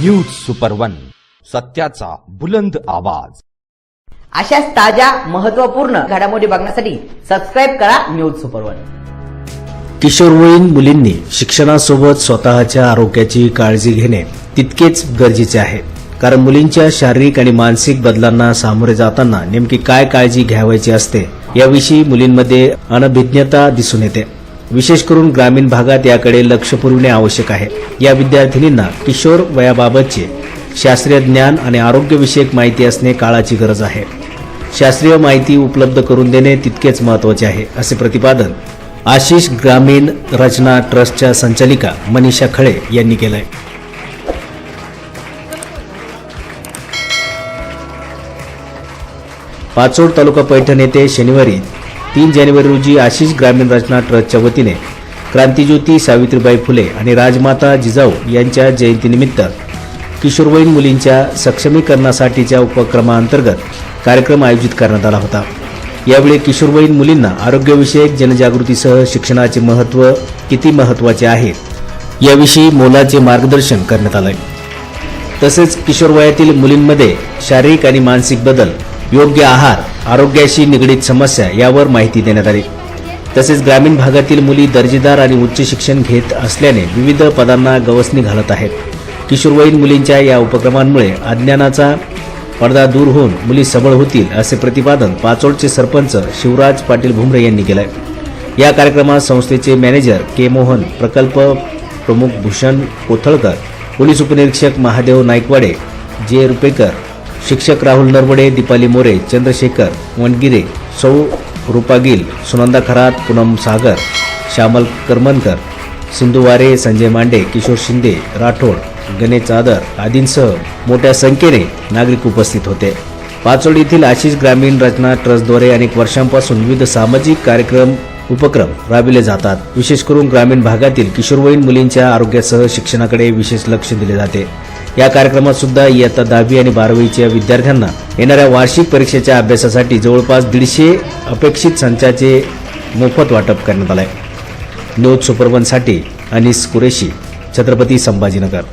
News super one सत्याचा बुलंद आवाज. अशाच ताज्या महत्त्वपूर्ण घडामोडी बघण्यासाठी सबस्क्राईब करा न्यूज सुपर वन किशोरवयीन मुलींनी शिक्षणासोबत स्वतःच्या आरोग्याची काळजी घेणे तितकेच गरजेचे आहे. कारण मुलींच्या शारीरिक आणि मानसिक बदलांना सामोरे जाताना नेमकी काय काळजी घ्यावायची असते याविषयी मुलींमध्ये अनभिज्ञता दिसून येते. विशेष करून ग्रामीण भागात याकडे लक्ष पुरवणे आवश्यक आहे. या विद्यार्थिनींना किशोर वयाबाबतचे शास्त्रीय ज्ञान आणि आरोग्यविषयक माहिती असणे काळाची गरज आहे. शास्त्रीय माहिती उपलब्ध करून देणे तितकेच महत्त्वाचे आहे असे प्रतिपादन आशिष ग्रामीण रचना ट्रस्टच्या संचालिका मनीषा खळे यांनी केलंय. पाचोड तालुका पैठण येथे शनिवारी तीन जानेवारी रोजी आशिष ग्रामीण रचना ट्रस्टच्या वतीने क्रांतिज्योती सावित्रीबाई फुले आणि राजमाता जिजाऊ यांच्या जयंतीनिमित्त किशोरवयीन मुलींच्या सक्षमीकरणासाठीच्या उपक्रमाअंतर्गत कार्यक्रम आयोजित करण्यात आला होता. यावेळी किशोरवयीन मुलींना आरोग्यविषयक जनजागृतीसह शिक्षणाचे महत्त्व किती महत्त्वाचे आहे याविषयी मोलाचे मार्गदर्शन करण्यात आलं तसेच किशोरवयातील मुलींमध्ये शारीरिक आणि मानसिक बदल योग्य आहार आरोग्याशी निगडीत समस्या यावर माहिती देण्यात आली. तसेच ग्रामीण भागातील मुली दर्जेदार आणि उच्च शिक्षण घेत असल्याने विविध पदांना गवसणी घालत आहेत. किशोरवयीन मुलींच्या या उपक्रमांमुळे अज्ञानाचा पडदा दूर होऊन मुली सबळ होतील असे प्रतिपादन पाचोडचे सरपंच शिवराज पाटील भुमरे यांनी केलंय. या कार्यक्रमात संस्थेचे मॅनेजर के मोहन प्रकल्प प्रमुख भूषण कोथळकर पोलीस उपनिरीक्षक महादेव नाईकवाडे जे रुपेकर शिक्षक राहुल नरवडे दीपाली मोरे चंद्रशेखर वनगिरे सौ रुपा गिल सुनंदा खरात पूनम सागर श्यामल करमनकर सिंधुवारे संजय मांडे किशोर शिंदे राठोड गणेश चादर आदींसह मोठ्या संख्येने नागरिक उपस्थित होते. पाचोड येथील आशिष ग्रामीण रचना ट्रस्टद्वारे अनेक वर्षांपासून विविध सामाजिक कार्यक्रम उपक्रम राबविले जातात. विशेष करून ग्रामीण भागातील किशोरवयीन मुलींच्या आरोग्यासह शिक्षणाकडे विशेष लक्ष दिले जाते. या कार्यक्रमात सुद्धा इयत्ता दहावी आणि बारावीच्या विद्यार्थ्यांना येणाऱ्या वार्षिक परीक्षेच्या अभ्यासासाठी जवळपास दीडशे अपेक्षित संचाचे मोफत वाटप करण्यात आलंय. न्यूज सुपरवनसाठी अनिस कुरेशी छत्रपती संभाजीनगर.